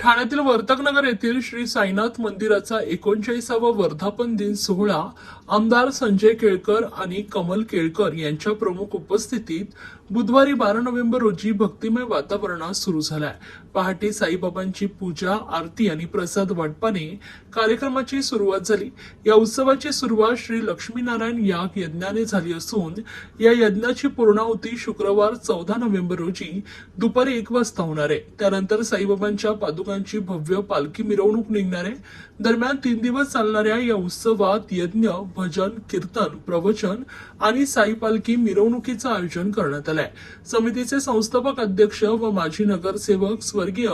ठाण्यातील वर्तकनगर येथील श्री साईनाथ मंदिराचा एकोणचाळीसावा वर्धापन दिन सोहळा आमदार संजय केळकर आणि कमल केळकर यांच्या प्रमुख उपस्थितीत बुधवारी बारा नोव्हेंबर रोजी भक्तिमय वातावरणात सुरू झालाय. पहाटे साईबाबांची पूजा आरती आणि प्रसाद वाटपाने कार्यक्रमाची सुरुवात झाली. या उत्सवाची सुरुवात श्री लक्ष्मीनारायण याग यज्ञाने झाली असून या यज्ञाची पूर्णाहुती शुक्रवार चौदा नोव्हेंबर रोजी दुपारी एक वाजता होणार आहे. त्यानंतर साईबाबांच्या पादू साधुकांची भव्य पालखी मिरवणूक निघणार आहे. दरम्यान तीन दिवस चालणाऱ्या या उत्सवात यज्ञ भजन कीर्तन प्रवचन आणि साई पालखी मिरवणुकीचं आयोजन करण्यात आलंय. समितीचे संस्थापक अध्यक्ष व माजी नगरसेवक स्वर्गीय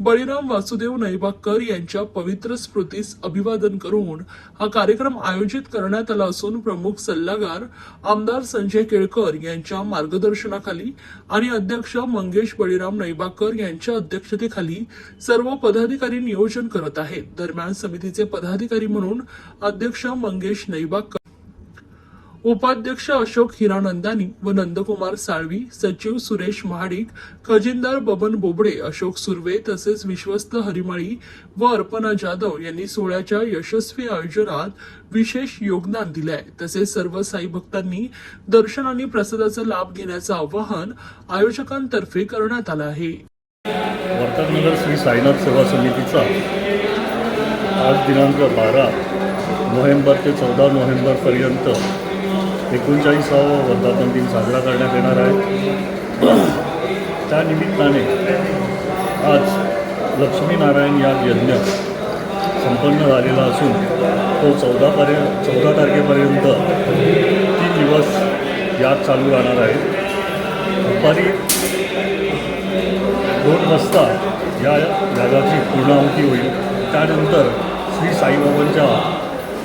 बळीराम वासुदेव नैबागकर यांच्या पवित्र स्मृतीस अभिवादन करून हा कार्यक्रम आयोजित करण्यात आला असून प्रमुख सल्लागार आमदार संजय केळकर यांच्या मार्गदर्शनाखाली आणि अध्यक्ष मंगेश बळीराम नैबाकर यांच्या अध्यक्षतेखाली सर्व पदाधिकारी नियोजन करत आहेत. दरम्यान समितीचे पदाधिकारी म्हणून अध्यक्ष मंगेश नैबागकर उपाध्यक्ष अशोक हिरानंदानी व नंदकुमार साळवी सचिव सुरेश महाडिक खजिनदार बबन बोबडे अशोक सुर्वे तसेच विश्वस्त हरिमाळी व अर्पणा जाधव यांनी सोहळ्याच्या यशस्वी आयोजनात विशेष योगदान दिले आहे तसेच सर्व साई भक्तांनी दर्शन आणि प्रसादाचा लाभ घेण्याचं आवाहन आयोजकांतर्फे करण्यात आलं आहे. वर्तकनगर श्री साईनाथ सेवा समितीचा आज दिनांक बारा नोव्हेंबर ते चौदा नोव्हेंबरपर्यंत एकोणचाळीसावा वर्धापन दिन साजरा करण्यात येणार आहे. त्यानिमित्ताने आज लक्ष्मीनारायण याग यज्ञ संपन्न झालेला असून तो चौदापर्यंत चौदा तारखेपर्यंत तीन दिवस याग चालू राहणार आहे. दुपारी दोन वाजता या यागाची पूर्णाहुती होईल. त्यानंतर श्री साईबाबांच्या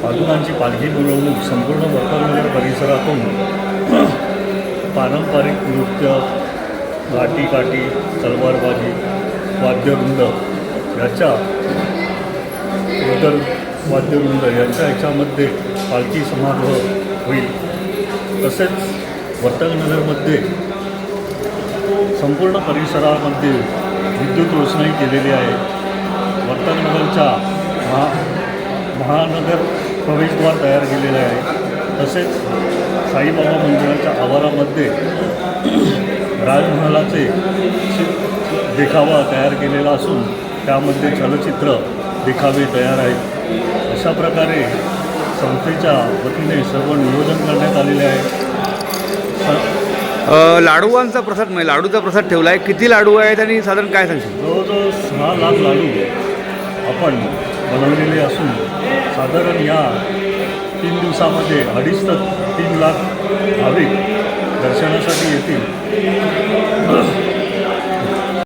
पादुकांची पालखी मिरवणूक संपूर्ण वर्तमानगर परिसरातून पारंपरिक नृत्य लाटीकाठी तलवारबाजी वाद्यवृंद याच्या इतर वाद्यवृंद यांच्या याच्यामध्ये पालखी समारोह होईल. तसेच वर्तमानगरमध्ये संपूर्ण परिसरामध्ये विद्युत रोषणाई केलेली आहे. वर्तकनगरच्या महा महानगर प्रवेशद्वार तयार केलेले आहे. तसेच साईबाबा मंदिराच्या आवारामध्ये राजमहालाचे देखावा तयार केलेला असून त्यामध्ये चलचित्र देखावे तयार आहेत. अशा प्रकारे संस्थेच्या वतीने सर्व नियोजन करण्यात आलेले आहे. लाडूवांचा प्रसाद म्हणजे लाडूचा प्रसाद ठेवला आहे किती लाडू आहेत आणि साधारण काय सांगशील? जवळजवळ सहा लाख लाडू आपण बनवलेले असून साधारण या तीन दिवसामध्ये अडीच तर तीन लाख भाविक दर्शनासाठी येतील.